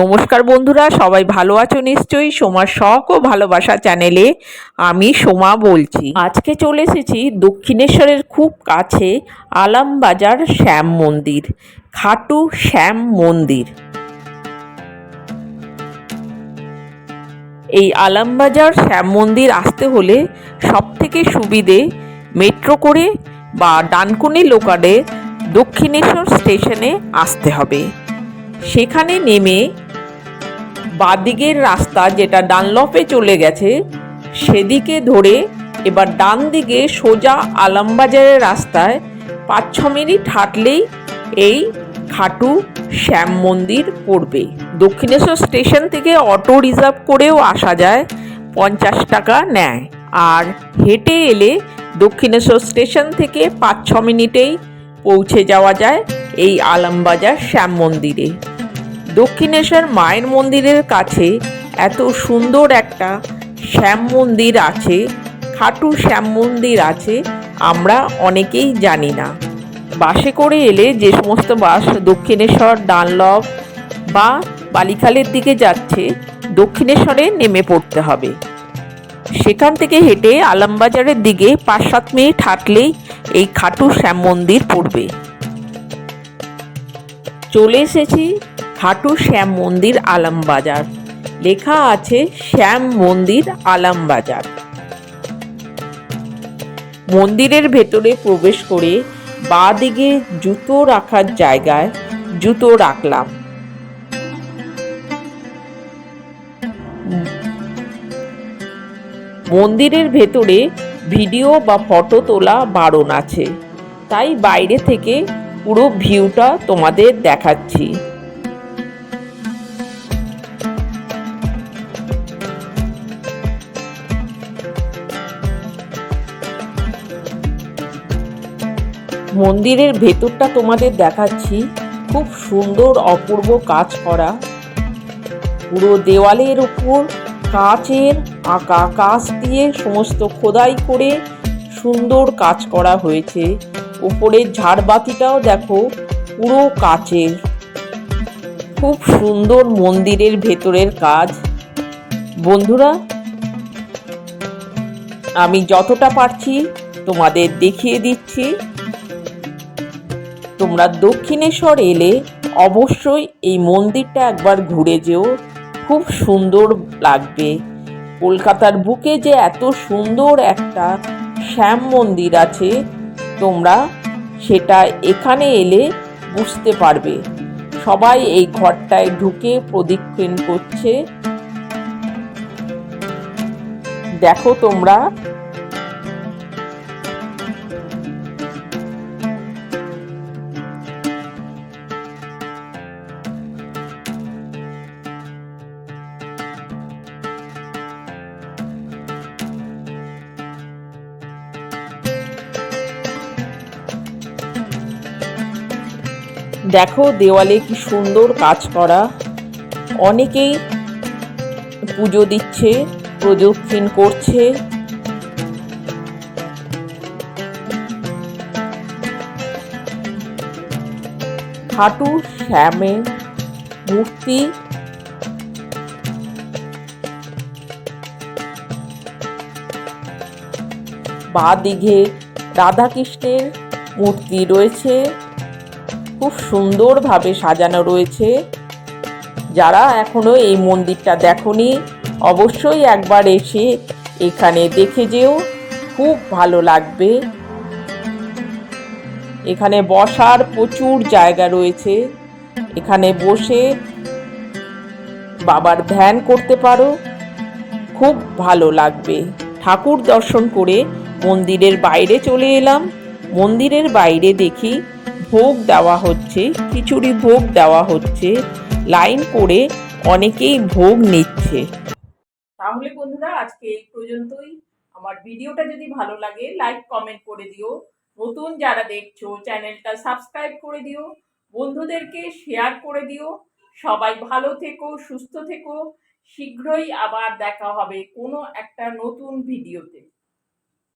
নমস্কার বন্ধুরা, সবাই ভালো আছো নিশ্চয়ই, সোমার শখ ও ভালোবাসা চ্যানেলে আমি সোমা বলছি। আজকে চলে এসেছি দক্ষিণেশ্বরের খুব কাছে আলামবাজার শ্যাম মন্দির, খাটু শ্যাম মন্দির। এই আলামবাজার শ্যাম মন্দির আসতে হলে সবথেকে সুবিধে মেট্রো করে বা ডানকুনি লোকালে দক্ষিণেশ্বর স্টেশনে আসতে হবে। সেখানে নেমে বাদিকের রাস্তা যেটা ডানলপে চলে গেছে, সেদিকে ধরে এবার ডান দিকে সোজা আলামবাজারের রাস্তায় পাঁচ ছ মিনিট হাঁটলেই এই খাটু শ্যাম মন্দির পড়বে। দক্ষিণেশ্বর স্টেশন থেকে অটো রিজার্ভ করেও আসা যায় পঞ্চাশ টাকা নেয় আর হেঁটে এলে দক্ষিণেশ্বর স্টেশন থেকে পাঁচ ছ মিনিটেই পৌঁছে যাওয়া যায় এই আলমবাজার শ্যাম মন্দিরে। দক্ষিণেশ্বর মায়ের মন্দিরের কাছে এত সুন্দর একটা শ্যাম মন্দির আছে, খাটু শ্যাম মন্দির আছে, আমরা অনেকেই জানি না। বাসে করে এলে যে সমস্ত বাস দক্ষিণেশ্বর, ডানলপ বা বালিখালের দিকে যাচ্ছে, দক্ষিণেশ্বরে নেমে পড়তে হবে। সেখান থেকে হেঁটে আলমবাজারের দিকে পাঁচ সাত মিনিট হাঁটলেই এই খাটু শ্যাম মন্দির পড়বে। চলে এসেছি খাটু শ্যাম মন্দির আলমবাজার লেখা আছে শ্যাম মন্দির আলমবাজার মন্দিরের ভেতরে প্রবেশ করে বাঁ দিকে জুতো রাখার জায়গায় জুতো রাখলাম। মন্দিরের ভেতরে ভিডিও বা ফটো তোলা বারণ আছে। তাই বাইরে থেকে পুরো ভিউটা তোমাদের দেখাচ্ছি। মন্দিরের ভেতরটা তোমাদের দেখাচ্ছি। খুব সুন্দর অপূর্ব কাজ করা। পুরো দেওয়ালের উপর কাচের আঁকা, কাঁচ দিয়ে সমস্ত খোদাই করে সুন্দর কাজ করা হয়েছে। উপরের ঝাড়বাতিটাও দেখো, পুরো কাচের। খুব সুন্দর মন্দিরের ভেতরের কাজ। বন্ধুরা, আমি যতটা পারছি তোমাদের দেখিয়ে দিচ্ছি। তোমরা দক্ষিণেশ্বর এলে অবশ্যই এই মন্দিরটা একবার ঘুরে যেও। খুব সুন্দর লাগবে। কলকাতার বুকে যে এত সুন্দর একটা শ্যাম মন্দির আছে, তোমরা সেটা এখানে এলে বুঝতে পারবে। সবাই এই ঘরটায় ঢুকে প্রদক্ষিণ করছে। দেখো তোমরা দেখো দেওয়ালে কি সুন্দর কাজ করা। অনেকেই পুজো দিচ্ছে, প্রদক্ষিণ করছে। খাটু শ্যামে, মূর্তি। বা দিঘে রাধাকৃষ্ণের মূর্তি রয়েছে। খুব সুন্দরভাবে সাজানো রয়েছে। যারা এখনও এই মন্দিরটা দেখনি, অবশ্যই একবার এসে এখানে দেখে যেও। খুব ভালো লাগবে। এখানে বসার প্রচুর জায়গা রয়েছে। এখানে বসে বাবার ধ্যান করতে পারো। খুব ভালো লাগবে। ঠাকুর দর্শন করে মন্দিরের বাইরে চলে এলাম। মন্দিরের বাইরে দেখি ভোগ দেওয়া হচ্ছে, খিচুড়ি ভোগ দেওয়া হচ্ছে, লাইন করে অনেকেই ভোগ নিচ্ছে। তাহলে বন্ধুরা, আজকে এই পর্যন্তই। আমার ভিডিওটা যদি ভালো লাগে লাইক কমেন্ট করে দিও। নতুন যারা দেখছ, চ্যানেলটা সাবস্ক্রাইব করে দিও। বন্ধুদেরকে শেয়ার করে দিও। সবাই ভালো থেকো, সুস্থ থেকো। শীঘ্রই আবার দেখা হবে কোনো একটা নতুন ভিডিওতে।